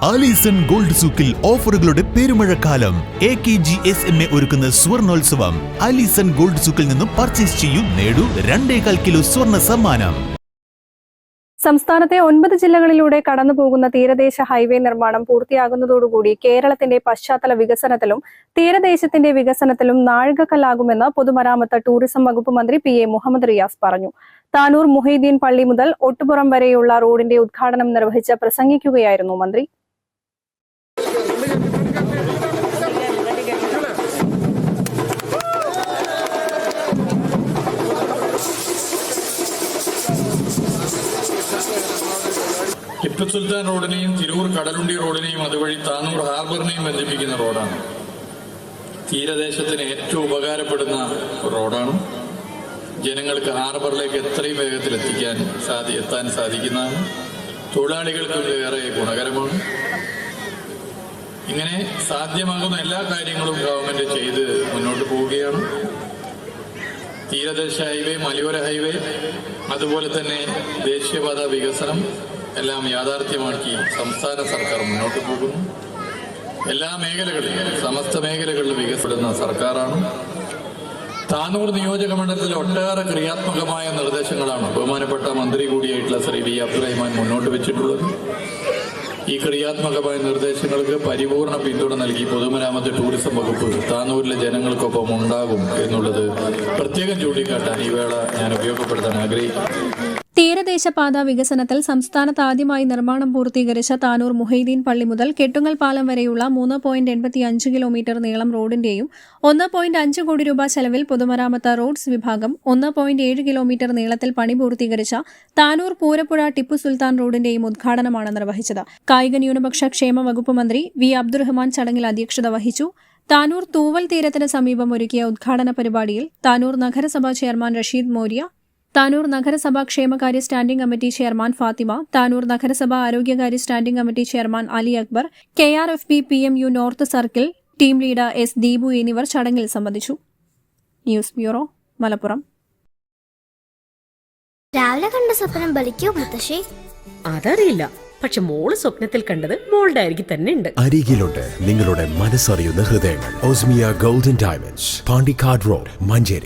Alison gold സൂക്കിൽ ഓഫറുകളുടെ പെരുമഴക്കാലം. A K G S M A ഒരുക്കുന്ന സ്വർണോത്സവം. ആലീസൺ ഗോൾഡ് സൂക്കിൽ നിന്നും പർച്ചേസ് ചെയ്യൂ നേടൂ രണ്ടേകാൽ കിലോ സ്വർണ സമ്മാനം. സംസ്ഥാനത്തെ ഒൻപത് ജില്ലകളിലൂടെ കടന്നുപോകുന്ന തീരദേശ ഹൈവേ നിർമ്മാണം പൂർത്തിയാകുന്നതോടുകൂടി കേരളത്തിന്റെ പശ്ചാത്തല വികസനത്തിലും തീരദേശത്തിന്റെ വികസനത്തിലും നാഴികക്കല്ലാകുമെന്ന് പൊതുമരാമത്ത് ടൂറിസം വകുപ്പ് മന്ത്രി പി എ മുഹമ്മദ് റിയാസ് പറഞ്ഞു. താനൂർ മുഹൈദ്ദീൻ പള്ളി മുതൽ ഒട്ടുപുറം വരെയുള്ള റോഡിന്റെ ഉദ്ഘാടനം നിർവഹിച്ച് പ്രസംഗിക്കുകയായിരുന്നു മന്ത്രി. ടിപ്പു സുൽത്താൻ റോഡിനെയും തിരൂർ കടലുണ്ടി റോഡിനെയും അതുവഴി താനൂർ ഹാർബറിനെയും ബന്ധിപ്പിക്കുന്ന റോഡാണ്. തീരദേശത്തിന് ഏറ്റവും ഉപകാരപ്പെടുന്ന റോഡാണ്. ജനങ്ങൾക്ക് ഹാർബറിലേക്ക് എത്രയും വേഗത്തിൽ എത്തിക്കാൻ സാധി എത്താൻ സാധിക്കുന്നതാണ്. തൊഴിലാളികൾക്കും ഏറെ ഗുണകരമാണ്. ഇങ്ങനെ സാധ്യമാകുന്ന എല്ലാ കാര്യങ്ങളും ഗവൺമെന്റ് ചെയ്ത് മുന്നോട്ട് പോവുകയാണ്. തീരദേശ ഹൈവേ മലയോര ഹൈവേ അതുപോലെ തന്നെ ദേശീയപാത വികസനം എല്ലാം യാഥാർത്ഥ്യമാക്കി സംസ്ഥാന സർക്കാർ മുന്നോട്ട് പോകുന്നു. എല്ലാ മേഖലകളിലും സമസ്ത മേഖലകളിലും വികസിപ്പെടുന്ന സർക്കാരാണ്. താനൂർ നിയോജക മണ്ഡലത്തിൽ ഒട്ടേറെ ക്രിയാത്മകമായ നിർദ്ദേശങ്ങളാണ് ബഹുമാനപ്പെട്ട മന്ത്രി കൂടിയായിട്ടുള്ള ശ്രീ വി അബ്ദുറഹിമാൻ മുന്നോട്ട് വെച്ചിട്ടുള്ളത്. ഈ ക്രിയാത്മകമായ നിർദ്ദേശങ്ങൾക്ക് പരിപൂർണ പിന്തുണ നൽകി പൊതുമരാമത്ത് ടൂറിസം വകുപ്പ് താനൂരിലെ ജനങ്ങൾക്കൊപ്പം ഉണ്ടാകും എന്നുള്ളത് പ്രത്യേകം ചൂണ്ടിക്കാട്ടാൻ ഈ വേള ഞാൻ ഉപയോഗപ്പെടുത്താൻ ആഗ്രഹിക്കുന്നു. തീരദേശപാത വികസനത്തിൽ സംസ്ഥാനത്ത് ആദ്യമായി നിർമ്മാണം പൂർത്തീകരിച്ച താനൂർ മുഹൈദീൻ പള്ളി മുതൽ കെട്ടുങ്ങൽ പാലം വരെയുള്ള മൂന്ന് പോയിന്റ് എൺപത്തി അഞ്ച് കിലോമീറ്റർ നീളം റോഡിന്റെയും ഒന്ന് പോയിന്റ് അഞ്ച് കോടി രൂപ ചെലവിൽ പൊതുമരാമത്ത് റോഡ്സ് വിഭാഗം ഒന്ന് പോയിന്റ് ഏഴ് കിലോമീറ്റർ നീളത്തിൽ പണി പൂർത്തീകരിച്ച താനൂർ പൂരപ്പുഴ ടിപ്പു സുൽത്താൻ റോഡിന്റെയും ഉദ്ഘാടനമാണ് നിർവഹിച്ചത്. കായിക ന്യൂനപക്ഷ ക്ഷേമ വകുപ്പ് മന്ത്രി വി അബ്ദുറഹ്മാൻ ചടങ്ങിൽ അധ്യക്ഷത വഹിച്ചു. താനൂർ തൂവൽ തീരത്തിന് സമീപം ഒരുക്കിയ ഉദ്ഘാടന പരിപാടിയിൽ താനൂർ നഗരസഭാ ചെയർമാൻ റഷീദ് മോര്യ താനൂർ നഗരസഭാ ക്ഷേമകാര്യ standing committee chairman Fathima Tanur നഗരസഭാ ആരോഗ്യകാര്യ standing committee chairman Ali Akbar K R F B P M U north circle team leader S Deepu എന്നിവർ ചടങ്ങിൽ സംബന്ധിച്ചു. News bureau Malappuram. രാവിലെ കണ്ട സ്വപ്നം ബലിക്കോ മുത്തശ്ശി? അതറിയില്ല. പക്ഷെ മോൾ സ്വപ്നത്തിൽ കണ്ടത് മോളുടെ അരികിൽ തന്നെ ഉണ്ട്. അരികിലുണ്ട് നിങ്ങളുടെ മനസ്സറിയുന്ന ഹൃദയങ്ങൾ. Osmiya golden diamonds Pandikkad road Manjeri.